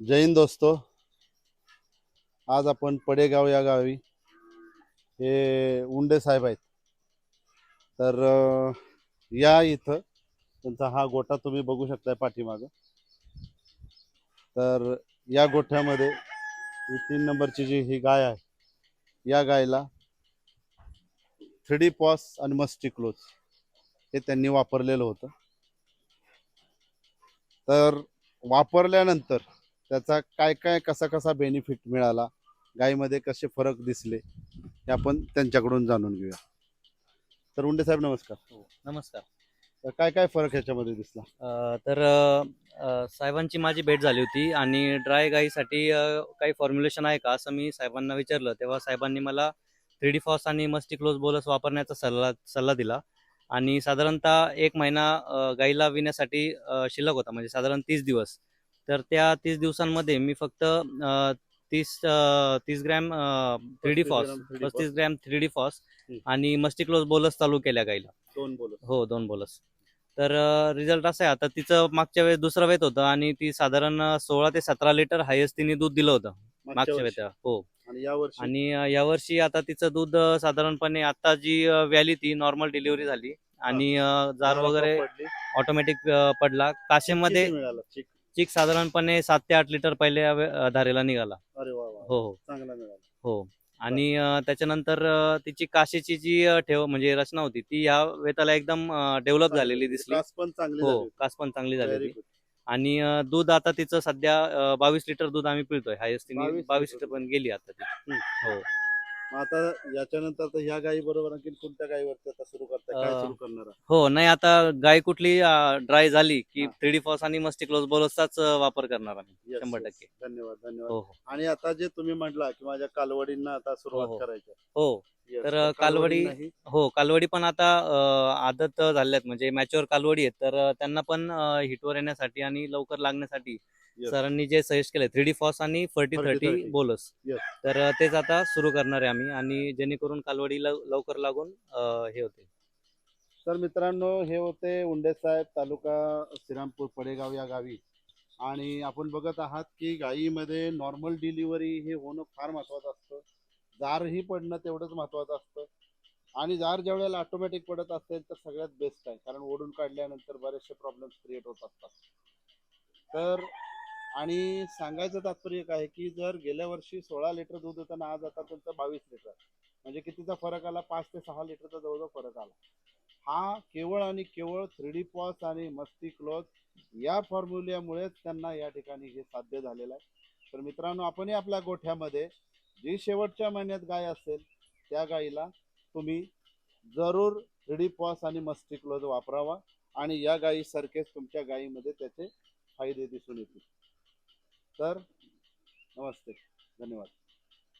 जय हिंद दोस्तो. आज आपण पडेगाव या गावी हे उंडे साहेब आहेत. तर या इथं त्यांचा हा गोठा तुम्ही बघू शकताय पाठीमागं. तर या गोठ्यामध्ये तीन नंबरची जी ही गाय आहे या गायला थ्री डी पॉस आणि मस्टी क्लोज हे त्यांनी वापरलेलं होतं. तर वापरल्यानंतर त्याचा काय काय कसा कसा बेनिफिट मिळाला गायीमध्ये कसे फरक दिसले हे आपण त्यांच्याकडून जाणून घेऊया. तर उंडे साहेब नमस्कार. नमस्कार. तर काय काय फरक ह्याच्यामध्ये दिसला? अ, तर अ, साहेबांची माझी भेट झाली होती आणि ड्राय गाईसाठी अ, काही फॉर्म्युलेशन आहे का असं मी साहेबांना विचारलं. तेव्हा साहेबांनी मला थ्री डी फॉस आणि मस्टी क्लोज बोलस वापरण्याचा सल्ला सल्ला दिला. आणि साधारणतः एक महिना अ, गाईला विण्यासाठी अ, शिल्लक होता. म्हणजे साधारण तीस दिवस. तर त्या तीस दिवसांमध्ये मी फक्त तीस तीस ग्रॅम थ्री डी 35 फॉस ग्रॅम 3D पस्तीस ग्रॅम थ्री डी फॉस. आणि मस्टी क्लोज बोलस चालू केल्या गाईला. दोन बोल हो दोन बोलस तर रिझल्ट असा आहे आता तिचं मागच्या वेळेस दुसरं वेत होतं आणि ती साधारण सोळा ते सतरा लिटर हायेस्ट तिने दूध दिलं होतं मागच्या वेळेस हो. आणि यावर्षी आता तिचं दूध साधारणपणे आता जी अ, व्याली ती नॉर्मल डिलिव्हरी झाली. आणि जार वगैरे. ऑटोमॅटिक पडला. काशेमध्ये चिक साधारणपणे सात ते आठ लिटर पहिल्या वे- धारेला निघाला. अरे वा वा. हो हो. चांगला मिळाला हो. आणि अ, त्याच्यानंतर अ, तिची काशीची जी अ, ठेव म्हणजे रचना होती ती या वेताला एकदम डेव्हलप झालेली दिसली. कास पण चांगली हो झाली कास पण चांगली झाली Very होती. good. आणि अ, दूध आता तिचं सध्या बावीस लिटर दूध आम्ही पिळतोय. हायस्ट तिने 22 बावीस लिटर लिटर पण गेली आता ती. हम्म. हो. मग आता याच्यानंतर तर ह्या गायी बरोबर आणखी कोणत्या गायीवरती आता सुरू करताय काय अं, सुरू करणार? हो नाही आता गाय कुठली ड्राय झाली की हा. थ्री डी फॉस आणि मस्टी क्लोज बोलसचाच वापर करणार आम्ही Yes, शंभर yes. टक्के. धन्यवाद धन्यवाद हो हो आणि आता जे तुम्ही म्हटला की माझ्या कालवडींना आता हो, सुरुवात हो. करायची आहे. हो Yes, तर तर कालवडी- कालवडींनाही- हो कालवडी पण आता अ, आदत झाल्यात म्हणजे मॅच्युअर कालवडी आहेत तर त्यांना पण हिटवर येण्यासाठी आणि लवकर लागण्यासाठी Yes. सरांनी जे सजेस्ट केले थ्री डी फॉस आणि फर्टी 30 थर्टी 30. Bolus Yes. तर तेच आता सुरू करणार आहे आम्ही आणि जेणेकरून कालवडी लव- लवकर लागून अ, हे होते. तर मित्रांनो हे होते उंडे साहेब तालुका श्रीरामपूर पडेगाव या गावी. आणि आपण बघत आहात की गायीमध्ये नॉर्मल डिलिव्हरी हे होणं फार महत्वाचं असतं. जारही पडणं तेवढंच महत्वाचं असतं. आणि जार ज्या वेळेला ऑटोमॅटिक पडत असेल तर सगळ्यात बेस्ट आहे. कारण ओढून काढल्यानंतर बरेचसे प्रॉब्लेम्स क्रिएट होत असतात. तर आणि सांगायचं तात्पर्य काय आहे की जर गेल्या वर्षी सोळा लिटर दूध होतं ना आज आता त्यांचं बावीस लिटर म्हणजे कितीचा फरक आला? पाच ते सहा लिटरचा जवळजवळ फरक आला. हा केवळ आणि केवळ थ्री डी पॉस आणि मस्ती क्लॉथ या फॉर्म्युल्यामुळेच त्यांना या ठिकाणी हे साध्य झालेलं आहे. तर मित्रांनो आपणही आपल्या गोठ्यामध्ये जी शेवटच्या महिन्यात गाय असेल त्या गायीला तुम्ही जरूर थ्री डी पॉस आणि मस्ती क्लोज वापरावा आणि या गायीसारखेच तुमच्या गायीमध्ये त्याचे फायदे दिसून येतील. तर नमस्ते. धन्यवाद.